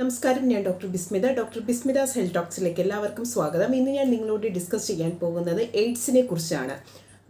നമസ്കാരം ഞാൻ doctor Bismitha. Doctor Bismitha's health ടോക്സിലേക്ക് എല്ലാവർക്കും സ്വാഗതം. ഇന്ന് ഞാൻ നിങ്ങളോട് ഡിസ്കസ് ചെയ്യാൻ പോകുന്നത് എയ്ഡ്സിനെ കുറിച്ചാണ്.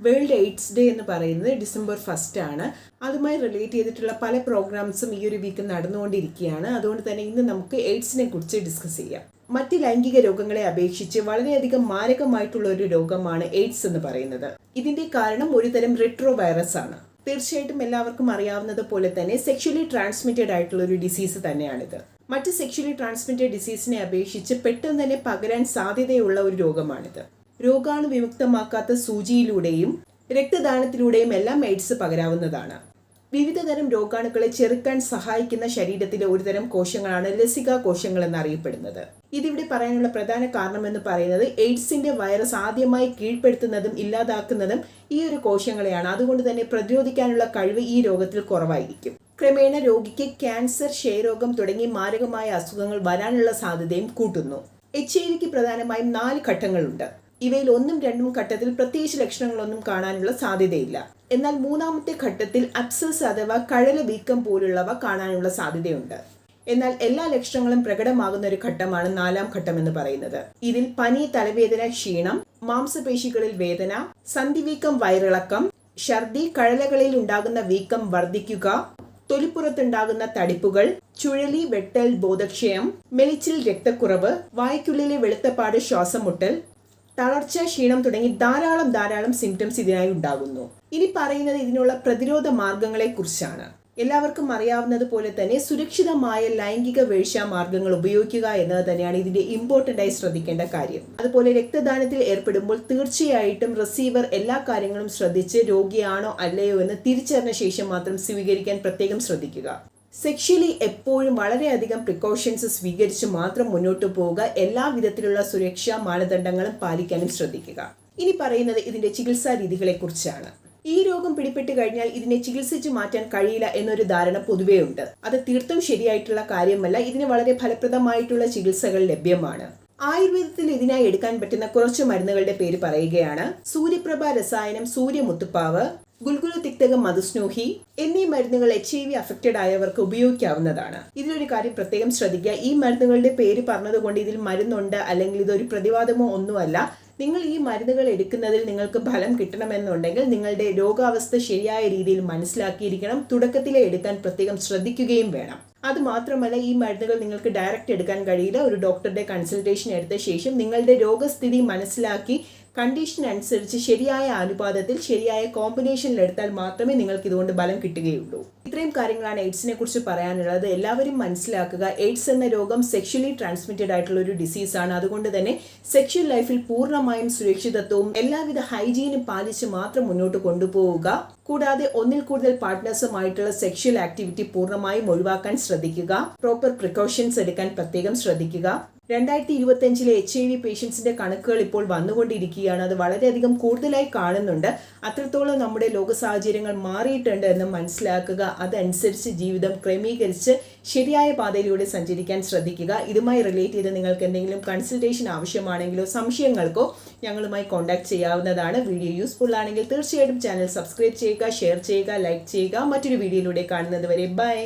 വേൾഡ് എയ്ഡ്സ് ഡേ എന്ന് പറയുന്നത് ഡിസംബർ ഫസ്റ്റ് ആണ്. അതുമായി റിലേറ്റ് ചെയ്തിട്ടുള്ള പല പ്രോഗ്രാംസും ഈ ഒരു വീക്ക് നടന്നുകൊണ്ടിരിക്കുകയാണ്. അതുകൊണ്ട് തന്നെ ഇന്ന് നമുക്ക് എയ്ഡ്സിനെ കുറിച്ച് ഡിസ്കസ് ചെയ്യാം. മറ്റ് ലൈംഗിക രോഗങ്ങളെ അപേക്ഷിച്ച് വളരെയധികം മാരകമായിട്ടുള്ള ഒരു രോഗമാണ് എയ്ഡ്സ് എന്ന് പറയുന്നത്. ഇതിന്റെ കാരണം ഒരുതരം റെട്രോ വൈറസ് ആണ്. തീർച്ചയായിട്ടും എല്ലാവർക്കും അറിയാവുന്നത് പോലെ തന്നെ സെക്ഷലി ട്രാൻസ്മിറ്റഡ് ആയിട്ടുള്ള ഒരു ഡിസീസ് തന്നെയാണിത്. മറ്റ് സെക്ഷലി ട്രാൻസ്മിറ്റഡ് ഡിസീസിനെ അപേക്ഷിച്ച് പെട്ടെന്ന് തന്നെ പകരാൻ സാധ്യതയുള്ള ഒരു രോഗമാണിത്. രോഗാണു വിമുക്തമാക്കാത്ത സൂചിയിലൂടെയും രക്തദാനത്തിലൂടെയും എല്ലാം എയ്ഡ്സ് പകരാവുന്നതാണ്. വിവിധതരം രോഗാണുക്കളെ ചെറുക്കാൻ സഹായിക്കുന്ന ശരീരത്തിലെ ഒരുതരം കോശങ്ങളാണ് ലസിക കോശങ്ങൾ എന്നറിയപ്പെടുന്നത് ഇതിവിടെ പറയാനുള്ള പ്രധാന കാരണം എന്ന് പറയുന്നത് എയ്ഡ്സിന്റെ വൈറസ് ആദ്യമായി കീഴ്പ്പെടുത്തുന്നതും ഇല്ലാതാക്കുന്നതും ഈ ഒരു കോശങ്ങളെയാണ്. അതുകൊണ്ട് തന്നെ പ്രതിരോധിക്കാനുള്ള കഴിവ് ഈ രോഗത്തിൽ കുറവായിരിക്കും. ക്രമേണ രോഗിക്ക് ക്യാൻസർ ക്ഷയരോഗം തുടങ്ങി മാരകമായ അസുഖങ്ങൾ വരാനുള്ള സാധ്യതയും കൂട്ടുന്നു. എച്ച് ഐ വിക്ക് പ്രധാനമായും നാല് ഘട്ടങ്ങളുണ്ട്. ഇവയിൽ ഒന്നും രണ്ടും ഘട്ടത്തിൽ പ്രത്യേകിച്ച് ലക്ഷണങ്ങളൊന്നും കാണാനുള്ള സാധ്യതയില്ല. എന്നാൽ മൂന്നാമത്തെ ഘട്ടത്തിൽ അബ്സസ് അഥവാ കഴല വീക്കം പോലുള്ളവ കാണാനുള്ള സാധ്യതയുണ്ട്. എന്നാൽ എല്ലാ ലക്ഷണങ്ങളും പ്രകടമാകുന്ന ഒരു ഘട്ടമാണ് നാലാം ഘട്ടം എന്ന് പറയുന്നത്. ഇതിൽ പനി തലവേദന ക്ഷീണം മാംസപേശികളിൽ വേദന സന്ധിവീക്കം വയറിളക്കം ഛർദി കഴലകളിൽ ഉണ്ടാകുന്ന വീക്കം വർദ്ധിക്കുക തൊലിപ്പുറത്തുണ്ടാകുന്ന തടിപ്പുകൾ ചുഴലി വെട്ടൽ ബോധക്ഷയം മെലിച്ചിൽ രക്തക്കുറവ് വായ്ക്കുള്ളിലെ വെളുത്തപ്പാട് ശ്വാസം മുട്ടൽ തളർച്ച ക്ഷീണം തുടങ്ങി ധാരാളം ധാരാളം സിംറ്റംസ് ഇതിനായി ഉണ്ടാകുന്നു. ഇനി പറയുന്നത് ഇതിനുള്ള പ്രതിരോധ മാർഗങ്ങളെ കുറിച്ചാണ്. എല്ലാവർക്കും അറിയാവുന്നത് പോലെ തന്നെ സുരക്ഷിതമായ ലൈംഗിക വേഴ്ച മാർഗങ്ങൾ ഉപയോഗിക്കുക എന്നത് തന്നെയാണ് ഇതിന്റെ ഇമ്പോർട്ടന്റ് ആയി ശ്രദ്ധിക്കേണ്ട കാര്യം. അതുപോലെ രക്തദാനത്തിൽ ഏർപ്പെടുമ്പോൾ തീർച്ചയായിട്ടും റിസീവർ എല്ലാ കാര്യങ്ങളും ശ്രദ്ധിച്ച് രോഗിയാണോ അല്ലയോ എന്ന് തിരിച്ചറിഞ്ഞ ശേഷം മാത്രം സ്വീകരിക്കാൻ പ്രത്യേകം ശ്രദ്ധിക്കുക. സെക്ഷലി എപ്പോഴും വളരെയധികം പ്രിക്കോഷൻസ് സ്വീകരിച്ച് മാത്രം മുന്നോട്ട് പോവുക. എല്ലാ വിധത്തിലുള്ള സുരക്ഷാ മാനദണ്ഡങ്ങളും പാലിക്കാനും ശ്രദ്ധിക്കുക. ഇനി പറയുന്നത് ഇതിന്റെ ചികിത്സാ രീതികളെ കുറിച്ചാണ് ഈ രോഗം പിടിപെട്ട് കഴിഞ്ഞാൽ ഇതിനെ ചികിത്സിച്ച് മാറ്റാൻ കഴിയില്ല എന്നൊരു ധാരണ പൊതുവേ ഉണ്ട്. അത് തീർത്തും ശരിയായിട്ടുള്ള കാര്യമല്ല. ഇതിന് വളരെ ഫലപ്രദമായിട്ടുള്ള ചികിത്സകൾ ലഭ്യമാണ്. ആയുർവേദത്തിൽ ഇതിനായി എടുക്കാൻ പറ്റുന്ന കുറച്ച് മരുന്നുകളുടെ പേര് പറയുകയാണ്. സൂര്യപ്രഭ രസായനം സൂര്യമുത്തുപ്പാവ് ഗുൽഗുലു തിക്തകം മധുസ്നൂഹി എന്നീ മരുന്നുകൾ എച്ച് ഐ വി അഫക്റ്റഡ് ആയവർക്ക് ഉപയോഗിക്കാവുന്നതാണ്. ഇതിലൊരു കാര്യം പ്രത്യേകം ശ്രദ്ധിക്കുക. ഈ മരുന്നുകളുടെ പേര് പറഞ്ഞതുകൊണ്ട് ഇതിൽ മരുന്നുണ്ട് അല്ലെങ്കിൽ ഇതൊരു പ്രതിവാദമോ ഒന്നുമല്ല. നിങ്ങൾ ഈ മരുന്നുകൾ എടുക്കുന്നതിൽ നിങ്ങൾക്ക് ഫലം കിട്ടണമെന്നുണ്ടെങ്കിൽ നിങ്ങളുടെ രോഗാവസ്ഥ ശരിയായ രീതിയിൽ മനസ്സിലാക്കിയിരിക്കണം. തുടക്കത്തിലെ എടുക്കാൻ പ്രത്യേകം ശ്രദ്ധിക്കുകയും വേണം. അത് മാത്രമല്ല ഈ മരുന്നുകൾ നിങ്ങൾക്ക് ഡയറക്റ്റ് എടുക്കാൻ കഴിയില്ല. ഒരു ഡോക്ടറുടെ കൺസൾട്ടേഷൻ എടുത്ത ശേഷം നിങ്ങളുടെ രോഗസ്ഥിതി മനസ്സിലാക്കി കണ്ടീഷൻ അനുസരിച്ച് ശരിയായ അനുപാതത്തിൽ ശരിയായ കോമ്പിനേഷനിൽ എടുത്താൽ മാത്രമേ നിങ്ങൾക്ക് ഇതുകൊണ്ട് ബലം കിട്ടുകയുള്ളൂ. ഇത്രയും കാര്യങ്ങളാണ് എയ്ഡ്സിനെ കുറിച്ച് പറയാനുള്ളത്. എല്ലാവരും മനസ്സിലാക്കുക. എയ്ഡ്സ് എന്ന രോഗം സെക്ഷലി ട്രാൻസ്മിറ്റഡ് ആയിട്ടുള്ള ഒരു ഡിസീസ് ആണ്. അതുകൊണ്ട് തന്നെ സെക്ഷൽ ലൈഫിൽ പൂർണമായും സുരക്ഷിതത്വവും എല്ലാവിധ ഹൈജീനും പാലിച്ച് മാത്രം മുന്നോട്ട് കൊണ്ടുപോവുക. കൂടാതെ ഒന്നിൽ കൂടുതൽ പാർട്ട്നേഴ്സുമായിട്ടുള്ള സെക്ഷൽ ആക്ടിവിറ്റി പൂർണമായും ഒഴിവാക്കാൻ ശ്രദ്ധിക്കുക. പ്രോപ്പർ പ്രിക്കോഷൻസ് എടുക്കാൻ പ്രത്യേകം ശ്രദ്ധിക്കുക. രണ്ടായിരത്തി ഇരുപത്തഞ്ചിലെ എച്ച് ഐ വി പേഷ്യൻസിന്റെ കണക്കുകൾ ഇപ്പോൾ വന്നുകൊണ്ടിരിക്കുകയാണ്. അത് വളരെയധികം കൂടുതലായി കാണുന്നുണ്ട്. അത്രത്തോളം നമ്മുടെ ലോക സാഹചര്യങ്ങൾ മാറിയിട്ടുണ്ട് എന്ന് മനസ്സിലാക്കുക. അതനുസരിച്ച് ജീവിതം ക്രമീകരിച്ച് ശരിയായ പാതയിലൂടെ സഞ്ചരിക്കാൻ ശ്രദ്ധിക്കുക. ഇതുമായി റിലേറ്റ് ചെയ്ത് നിങ്ങൾക്ക് എന്തെങ്കിലും കൺസൾട്ടേഷൻ ആവശ്യമാണെങ്കിലോ സംശയങ്ങൾക്കോ ഞങ്ങളുമായി കോൺടാക്ട് ചെയ്യാവുന്നതാണ്. വീഡിയോ യൂസ്ഫുൾ ആണെങ്കിൽ തീർച്ചയായിട്ടും ചാനൽ സബ്സ്ക്രൈബ് ചെയ്യുക ഷെയർ ചെയ്യുക ലൈക്ക് ചെയ്യുക. മറ്റൊരു വീഡിയോയിലൂടെ കാണുന്നത് വരെ ബൈ